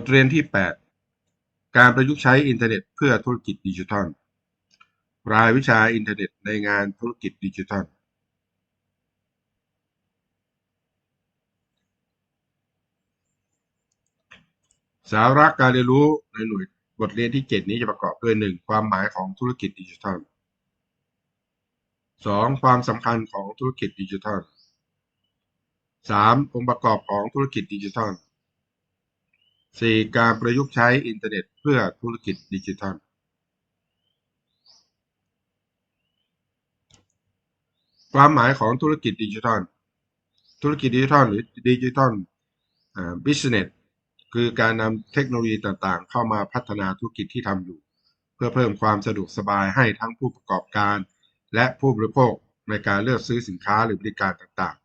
ทเรียนที่ 8 การประยุกต์ใช้อินเทอร์เน็ตเพื่อธุรกิจดิจิทัล รายวิชาอินเทอร์เน็ตในงานธุรกิจดิจิทัล สาระการเรียนรู้ในหน่วยบทเรียนที่ 7 นี้จะประกอบด้วย 1. ความหมายของธุรกิจดิจิทัล 2. ความสำคัญของธุรกิจดิจิทัล 3. องค์ประกอบของธุรกิจดิจิทัล 4. การประยุกต์ใช้อินเทอร์เน็ตเพื่อธุรกิจดิจิทัล ความหมายของธุรกิจดิจิทัล ธุรกิจดิจิทัลหรือดิจิทัลบิสเนสคือการนำเทคโนโลยีต่างๆ เข้ามาพัฒนาธุรกิจที่ทำอยู่ เพื่อเพิ่มความสะดวกสบายให้ทั้งผู้ประกอบการ และผู้บริโภคในการเลือกซื้อสินค้าหรือบริการต่าง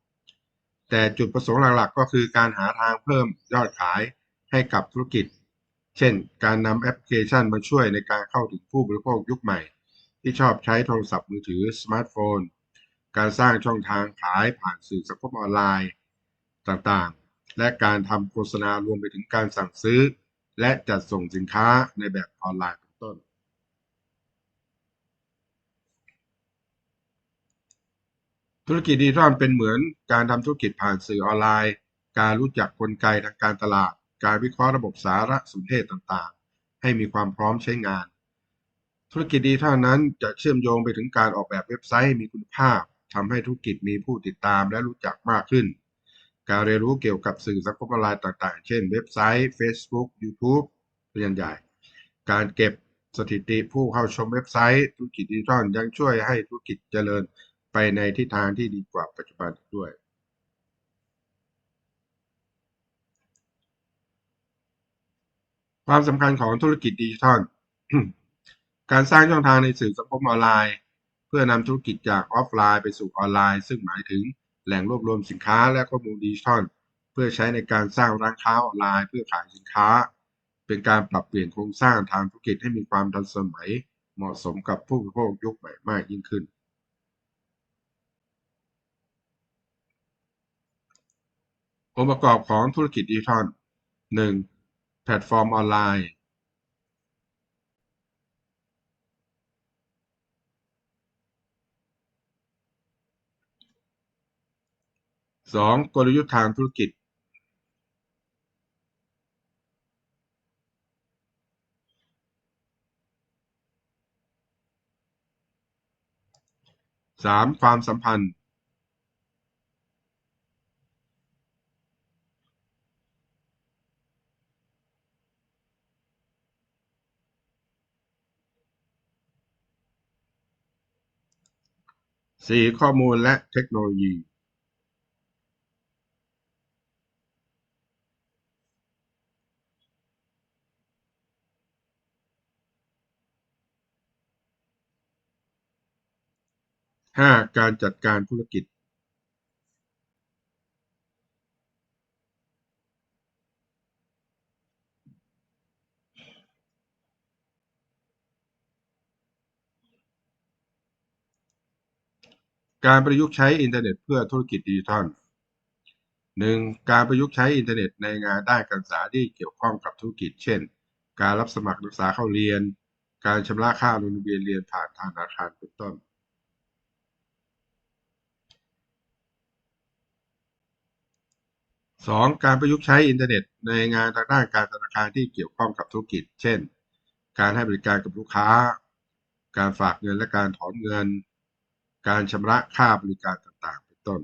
ๆ แต่จุดประสงค์หลักๆ ก็คือการหาทางเพิ่มยอดขาย ให้กับธุรกิจ เช่น การนำแอปพลิเคชันมาช่วยในการเข้าถึงผู้บริโภคยุคใหม่ ที่ชอบใช้โทรศัพท์มือถือสมาร์ทโฟน การสร้างช่องทางขายผ่านสื่อสังคมออนไลน์ต่างๆ และการทำโฆษณารวมไปถึงการสั่งซื้อ และจัดส่งสินค้าในแบบออนไลน์เป็นต้น ธุรกิจดิจิทัลเป็นเหมือนการทำธุรกิจผ่านสื่อออนไลน์ การรู้จักกลไกทางการตลาด การวิเคราะห์ระบบสารสนเทศต่างๆ ให้มีความพร้อมใช้งาน ธุรกิจดิจิทัลนั้นจะเชื่อมโยงไปถึงการออกแบบเว็บไซต์มีคุณภาพทำให้ธุรกิจมีผู้ติดตามและรู้จักมากขึ้น การเรียนรู้เกี่ยวกับสื่อสังคมออนไลน์ต่างๆ เช่น เว็บไซต์ Facebook YouTube เป็นอย่างใหญ่ การเก็บสถิติผู้เข้าชมเว็บไซต์ ธุรกิจดิจิทัลยังช่วยให้ธุรกิจเจริญไปในทิศทางที่ดีกว่าปัจจุบันด้วย ความสำคัญของธุรกิจดิจิทัล การสร้างช่องทางในสื่อสังคมออนไลน์ เพื่อนำธุรกิจจากออฟไลน์ไปสู่ออนไลน์ ซึ่งหมายถึงแหล่งรวบรวมสินค้าและข้อมูลดิจิทัล เพื่อใช้ในการสร้างร้านค้าออนไลน์ เพื่อขายสินค้า เป็นการปรับเปลี่ยนโครงสร้างทางธุรกิจให้มีความทันสมัย เหมาะสมกับผู้บริโภคยุคใหม่มากยิ่งขึ้นองค์ประกอบของธุรกิจดิจิทัล 1. แพลตฟอร์มออนไลน์ 2. กลยุทธ์ทางธุรกิจ 3. ความสัมพันธ์ 4. ข้อมูลและเทคโนโลยี 5. การจัดการธุรกิจ การประยุกต์ใช้อินเทอร์เน็ตเพื่อธุรกิจดิจิทัล 1. การประยุกต์ใช้อินเทอร์เน็ตในงานด้านการศึกษาที่เกี่ยวข้องกับธุรกิจ เช่น การรับสมัครนักศึกษาเข้าเรียน การชำระค่าลงทะเบียนเรียนผ่านทางธนาคารเป็นต้น 2. การประยุกต์ใช้อินเทอร์เน็ตในงานทางด้านการธนาคารที่เกี่ยวข้องกับธุรกิจ เช่น การให้บริการกับลูกค้า การฝากเงินและการถอนเงิน การชำระค่าบริการต่าง ๆ เป็นต้น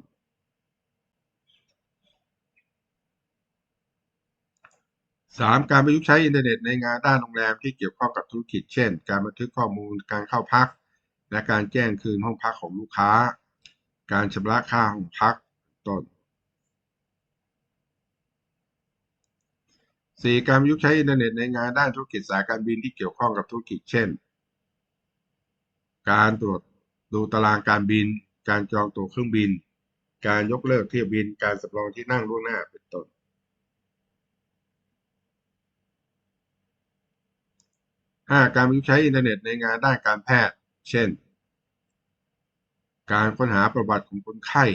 3. การประยุกต์ใช้อินเทอร์เน็ตในงานด้านโรงแรมที่เกี่ยวข้องกับธุรกิจ เช่น การบันทึกข้อมูลการเข้าพัก และการแจ้งคืนห้องพักของลูกค้า การชำระค่าห้องพักเป็นต้น 4. การประยุกต์ใช้อินเทอร์เน็ตในงานด้านธุรกิจสายการบินที่เกี่ยวข้องกับธุรกิจ เช่น การตรวจ ดูตารางการบิน การจองตั๋วเครื่องบิน การยกเลิกเที่ยวบิน การสำรองที่นั่งล่วงหน้าเป็นต้น 5. การประยุกต์ใช้อินเทอร์เน็ตในงานด้านการแพทย์ เช่น การค้นหาประวัติของคนไข้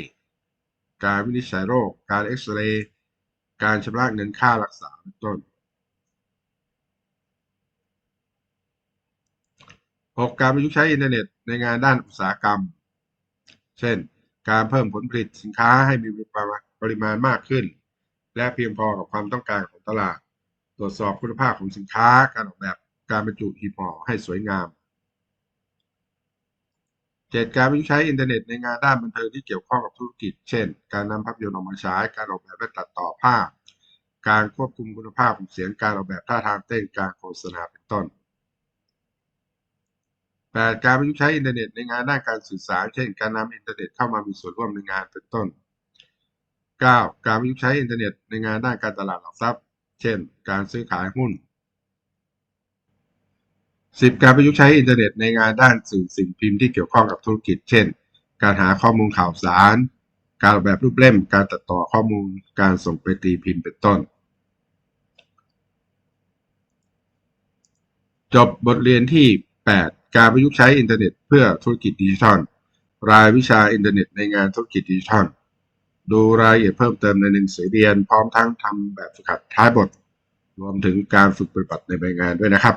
การวินิจฉัยโรค การเอ็กซเรย์ การชำระเงินค่ารักษาเป็นต้น 6. การประยุกต์ใช้อินเทอร์เน็ตในงานด้านอุตสาหกรรม เช่น การเพิ่มผลผลิตสินค้าให้มีปริมาณมากขึ้น และเพียงพอกับความต้องการของตลาด ตรวจสอบคุณภาพของสินค้า การออกแบบการบรรจุหีบห่อให้สวยงาม 7. การประยุกต์ใช้อินเทอร์เน็ตในงานด้านบันเทิงที่เกี่ยวข้องกับธุรกิจ เช่น การนำภาพยนตร์ออกมาฉาย การออกแบบและตัดต่อภาพ การควบคุมคุณภาพของเสียง การออกแบบท่าทางเต้น การโฆษณาเป็นต้น 8. การประยุกต์ใช้อินเทอร์เน็ตในงานด้านการสื่อสาร เช่น การนำอินเทอร์เน็ตเข้ามามีส่วนร่วมในงานเป็นต้น 9. การประยุกต์ใช้อินเทอร์เน็ตในงานด้านการตลาดหลักทรัพย์ เช่น การซื้อขายหุ้น 10. การประยุกต์ใช้อินเทอร์เน็ตในงานด้านสื่อสิ่งพิมพ์ที่เกี่ยวข้องกับธุรกิจ เช่น การหาข้อมูลข่าวสาร การออกแบบรูปเล่ม การตัดต่อข้อมูล การส่งไปตีพิมพ์เป็นต้น จบบทเรียนที่ 8 การประยุกต์ใช้อินเทอร์เน็ตเพื่อธุรกิจดิจิทัล รายวิชาอินเทอร์เน็ตในงานธุรกิจดิจิทัล ดูรายละเอียดเพิ่มเติมในหนังสือเรียน พร้อมทั้งทำแบบฝึกหัดท้ายบท รวมถึงการฝึกปฏิบัติในใบงานด้วยนะครับ